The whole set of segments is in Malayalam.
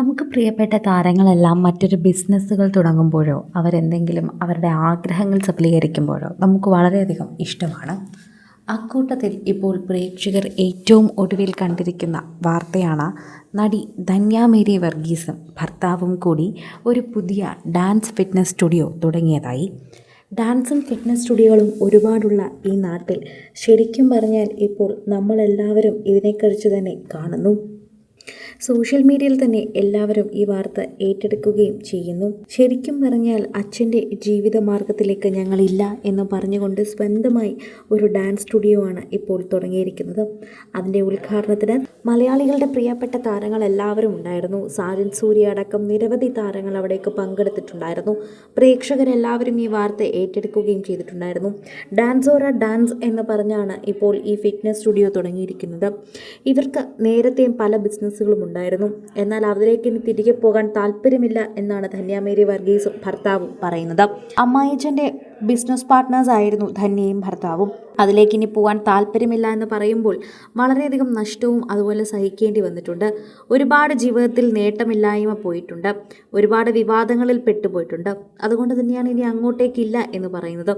നമുക്ക് പ്രിയപ്പെട്ട താരങ്ങളെല്ലാം മറ്റൊരു ബിസിനസ്സുകൾ തുടങ്ങുമ്പോഴോ അവരെന്തെങ്കിലും അവരുടെ ആഗ്രഹങ്ങൾ സഫലീകരിക്കുമ്പോഴോ നമുക്ക് വളരെയധികം ഇഷ്ടമാണ്. അക്കൂട്ടത്തിൽ ഇപ്പോൾ പ്രേക്ഷകർ ഏറ്റവും ഒടുവിൽ കണ്ടിരിക്കുന്ന വാർത്തയാണ് നടി ധന്യാമേരി വർഗീസും ഭർത്താവും കൂടി ഒരു പുതിയ ഡാൻസ് ഫിറ്റ്നസ് സ്റ്റുഡിയോ തുടങ്ങിയതായി. ഡാൻസും ഫിറ്റ്നസ് സ്റ്റുഡിയോകളും ഒരുപാടുള്ള ഈ നാട്ടിൽ ശരിക്കും പറഞ്ഞാൽ ഇപ്പോൾ നമ്മളെല്ലാവരും ഇതിനെക്കുറിച്ച് തന്നെ കാണുന്നു. സോഷ്യൽ മീഡിയയിൽ തന്നെ എല്ലാവരും ഈ വാർത്ത ഏറ്റെടുക്കുകയും ചെയ്യുന്നു. ശരിക്കും പറഞ്ഞാൽ അച്ഛന്റെ ജീവിത മാർഗത്തിലേക്ക് ഞങ്ങളില്ല എന്ന് പറഞ്ഞുകൊണ്ട് സ്വന്തമായി ഒരു ഡാൻസ് സ്റ്റുഡിയോ ആണ് ഇപ്പോൾ തുടങ്ങിയിരിക്കുന്നത്. അതിന്റെ ഉദ്ഘാടനത്തിന് മലയാളികളുടെ പ്രിയപ്പെട്ട താരങ്ങൾ എല്ലാവരും ഉണ്ടായിരുന്നു. സാരൻ സൂര്യ അടക്കം നിരവധി താരങ്ങൾ അവിടേക്ക് പങ്കെടുത്തിട്ടുണ്ടായിരുന്നു. പ്രേക്ഷകരെല്ലാവരും ഈ വാർത്ത ഏറ്റെടുക്കുകയും ചെയ്തിട്ടുണ്ടായിരുന്നു. ഡാൻസോറ ഡാൻസ് എന്ന് പറഞ്ഞാണ് ഇപ്പോൾ ഈ ഫിറ്റ്നസ് സ്റ്റുഡിയോ തുടങ്ങിയിരിക്കുന്നത്. ഇവർക്ക് നേരത്തെയും പല ബിസിനസ്സുകളും ഉണ്ടായിരുന്നു. എന്നാൽ അവരിലേക്ക് ഇനി തിരികെ പോകാൻ താല്പര്യമില്ല എന്നാണ് ധന്യാമേരി വർഗീസ് ഭർത്താവ് പറയുന്നത്. അമ്മായിച്ചന്റെ ബിസിനസ് പാർട്ട്നേഴ്സ് ആയിരുന്നു ധന്യയും ഭർത്താവും. അതിലേക്ക് ഇനി പോകാൻ താല്പര്യമില്ല എന്ന് പറയുമ്പോൾ വളരെയധികം നഷ്ടവും അതുപോലെ സഹിക്കേണ്ടി വന്നിട്ടുണ്ട്. ഒരുപാട് ജീവിതത്തിൽ നേട്ടമില്ലായ്മ പോയിട്ടുണ്ട്. ഒരുപാട് വിവാദങ്ങളിൽ പെട്ടുപോയിട്ടുണ്ട്. അതുകൊണ്ട് തന്നെയാണ് ഇനി അങ്ങോട്ടേക്കില്ല എന്ന് പറയുന്നത്.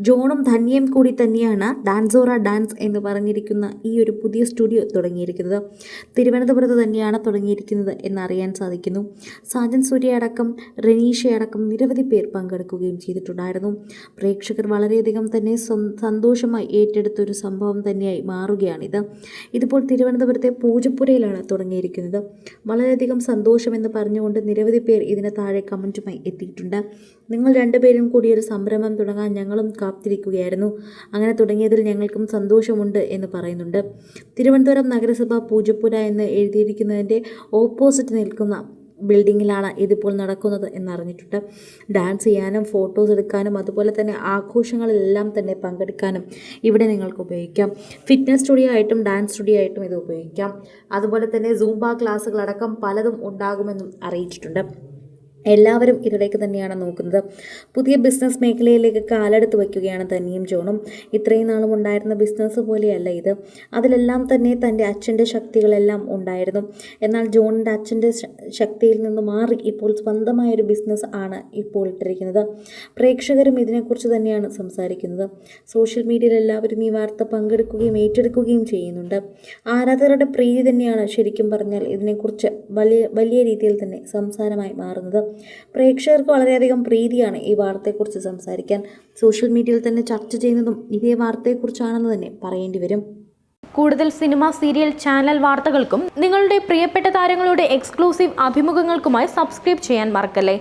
ജോണും ധന്യയും കൂടി തന്നെയാണ് ഡാൻസോറ ഡാൻസ് എന്ന് പറഞ്ഞിരിക്കുന്ന ഈ ഒരു പുതിയ സ്റ്റുഡിയോ തുടങ്ങിയിരിക്കുന്നത്. തിരുവനന്തപുരത്ത് തന്നെയാണ് തുടങ്ങിയിരിക്കുന്നത് എന്നറിയാൻ സാധിക്കുന്നു. സാജൻ സൂര്യ അടക്കം റനീഷ അടക്കം നിരവധി പേർ പങ്കെടുക്കുകയും ചെയ്തിട്ടുണ്ടായിരുന്നു. പ്രേക്ഷകർ വളരെയധികം തന്നെ സന്തോഷമായി ഏറ്റെടുത്ത ഒരു സംഭവം തന്നെയായി മാറുകയാണിത്. ഇതിപ്പോൾ തിരുവനന്തപുരത്തെ പൂജപ്പുരയിലാണ് തുടങ്ങിയിരിക്കുന്നത്. വളരെയധികം സന്തോഷമെന്ന് പറഞ്ഞുകൊണ്ട് നിരവധി പേർ ഇതിന് താഴെ കമന്റുമായി എത്തിയിട്ടുണ്ട്. നിങ്ങൾ രണ്ടുപേരും കൂടി ഒരു സംരംഭം തുടങ്ങാൻ ഞങ്ങളും കാത്തിരിക്കുകയായിരുന്നു. അങ്ങനെ തുടങ്ങിയതിൽ ഞങ്ങൾക്കും സന്തോഷമുണ്ട് എന്ന് പറയുന്നുണ്ട്. തിരുവനന്തപുരം നഗരസഭ പൂജപ്പുര എന്ന് എഴുതിയിരിക്കുന്നതിന്റെ ഓപ്പോസിറ്റ് നിൽക്കുന്ന ബിൽഡിങ്ങിലാണ് ഇതിപ്പോൾ നടക്കുന്നത് എന്നറിഞ്ഞിട്ടുണ്ട്. ഡാൻസ് ചെയ്യാനും ഫോട്ടോസ് എടുക്കാനും അതുപോലെ തന്നെ ആഘോഷങ്ങളിലെല്ലാം തന്നെ പങ്കെടുക്കാനും ഇവിടെ നിങ്ങൾക്ക് ഉപയോഗിക്കാം. ഫിറ്റ്നസ് സ്റ്റുഡിയോ ആയിട്ടും ഡാൻസ് സ്റ്റുഡിയോ ആയിട്ടും ഇത് ഉപയോഗിക്കാം. അതുപോലെ തന്നെ സൂംബ ക്ലാസ്സുകളടക്കം പലതും ഉണ്ടാകുമെന്നും അറിയിച്ചിട്ടുണ്ട്. എല്ലാവരും ഇതിലേക്ക് തന്നെയാണ് നോക്കുന്നത്. പുതിയ ബിസിനസ് മേഖലയിലേക്ക് കാലെടുത്ത് വയ്ക്കുകയാണ് തന്നെയും ജോണും. ഇത്രയും നാളും ഉണ്ടായിരുന്ന ബിസിനസ് പോലെയല്ല ഇത്. അതിലെല്ലാം തന്നെ തന്റെ അച്ഛന്റെ ശക്തികളെല്ലാം ഉണ്ടായിരുന്നു. എന്നാൽ ജോണിന്റെ അച്ഛന്റെ ശക്തിയിൽ നിന്ന് മാറി ഇപ്പോൾ സ്വന്തമായൊരു ബിസിനസ് ആണ് ഇപ്പോൾ ഇട്ടിരിക്കുന്നത്. പ്രേക്ഷകരും ഇതിനെക്കുറിച്ച് തന്നെയാണ് സംസാരിക്കുന്നത്. സോഷ്യൽ മീഡിയയിൽ എല്ലാവരും ഈ വാർത്ത പങ്കെടുക്കുകയും ഏറ്റെടുക്കുകയും ചെയ്യുന്നുണ്ട്. ആരാധകരുടെ പ്രീതി തന്നെയാണ് ശരിക്കും പറഞ്ഞാൽ ഇതിനെക്കുറിച്ച് വലിയ വലിയ രീതിയിൽ തന്നെ സംസാരമായി മാറുന്നത്. പ്രേക്ഷകർക്ക് വളരെയധികം പ്രീതിയാണ് ഈ വാർത്തയെക്കുറിച്ച് സംസാരിക്കാൻ. സോഷ്യൽ മീഡിയയിൽ തന്നെ ചർച്ച ചെയ്യുന്നതും ഇതേ വാർത്തയെക്കുറിച്ചാണെന്ന് തന്നെ പറയേണ്ടി വരും. കൂടുതൽ സിനിമ സീരിയൽ ചാനൽ വാർത്തകൾക്കും നിങ്ങളുടെ പ്രിയപ്പെട്ട താരങ്ങളുടെ എക്സ്ക്ലൂസീവ് അഭിമുഖങ്ങൾക്കുമായി സബ്സ്ക്രൈബ് ചെയ്യാൻ മറക്കല്ലേ?